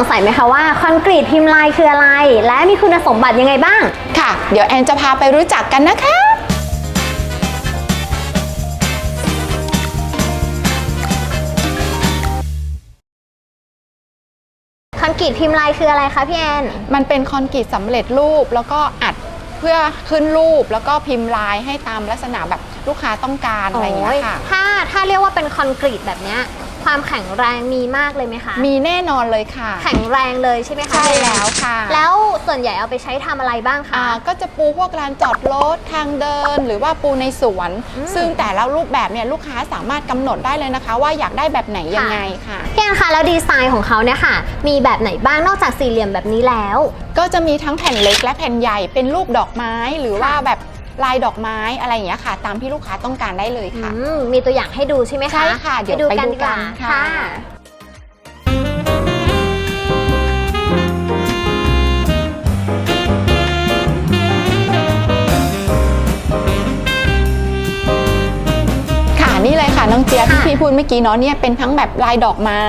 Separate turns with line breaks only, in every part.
งสัยไหมคะว่าคอนกรีตพิมพ์ลายคืออะไร และมีคุณสมบัติยังไงบ้าง
ค่ะ เดี๋ยวแอนจะพาไปรู้จักกันนะคะ
คอนกรีตพิมพ์ลายคืออะไรคะพี่แอน
มันเป็นคอนกรีตสำเร็จรูปแล้วก็อัดเพื่อขึ้นรูปแล้วก็พิมพ์ลายให้ตามลักษณะแบบลูกค้าต้องการอะไรอย่างเงี้ยค่ะ
โอ้ยถ้าถ้าเรียกว่าเป็นคอนกรีตแบบเนี้ย ความแข็งแรงมีมากเลยไหมคะ
มีแน่นอนเลยค่ะ
แข็งแรงเลยใช่ไหมคะ
ใช่แล้วค่ะ
แล้วส่วนใหญ่เอาไปใช้ทำอะไรบ้างคะ
อ่าก็จะปูพวกลานจอดรถทางเดิน หรือว่าปูในสวน
อืม
ซึ่งแต่ละรูปแบบเนี่ยลูกค้าสามารถกำหนดได้เลยนะคะ ว่าอยากได้แบบไหนยังไงค่ะ
พี่แอนคะแล้วดีไซน์ของเขาเนี่ยค่ะ มีแบบไหนบ้างนอกจากสี่เหลี่ยมแบบนี้แล้ว
ก็จะมีทั้งแผ่นเล็กและแผ่นใหญ่เป็นรูปดอกไม้ หรือว่าแบบ ลายดอกไม้อะไรอย่างเงี้ยค่ะ ตามที่ลูกค้าต้องการได้เลยค่ะ
อืมมีตัวอย่างให้ดูใช่ไหมคะ
ใช่ค่ะเดี๋ยวไปดู
ดีกว่า
กันค่ะ นี่เลยค่ะน้องเจี๊ยบที่พี่พูดเมื่อกี้เนาะเนี่ยเป็นทั้งแบบลายดอกไม้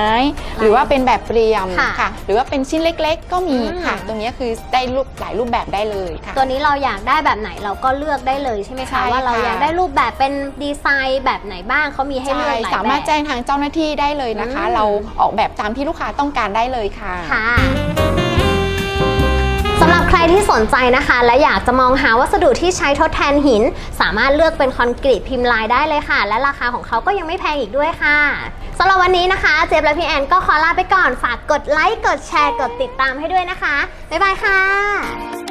หรือว่าเป็นแบบเรียม
ค่ะ
ค่ะ หรือว่าเป็นชิ้นเล็กๆ ก็มี
อืม
ค่ะ ตรงเนี้ยคือได้รูปหลายรูปแบบได้เลยค่ะ
ตัวนี้เราอยากได้แบบไหนเราก็เลือกได้เลยใช่ไหม
ใช่
คะ
ค่ะ
ว่าเราอยากได้รูปแบบเป็นดีไซน์แบบไหนบ้างเขามีให้เลือกหลาย
ใช่
แบบ
สามารถแจ้งทางเจ้าหน้าที่ได้เลยนะคะ
อืม
เราออกแบบตามที่ลูกค้าต้องการได้เลยค่ะ
ค่ะสำหรับใคร ที่สนใจนะคะ และอยากจะมองหาวัสดุที่ใช้ทดแทนหิน สามารถเลือกเป็นคอนกรีตพิมพ์ลายได้เลยค่ะ และราคาของเขาก็ยังไม่แพงอีกด้วยค่ะสำหรับวันนี้นะคะ เจฟและพี่แอนก็ขอลาไปก่อนฝากกดไลค์กดแชร์กดติดตามให้ด้วยนะคะบ๊ายบายค่ะ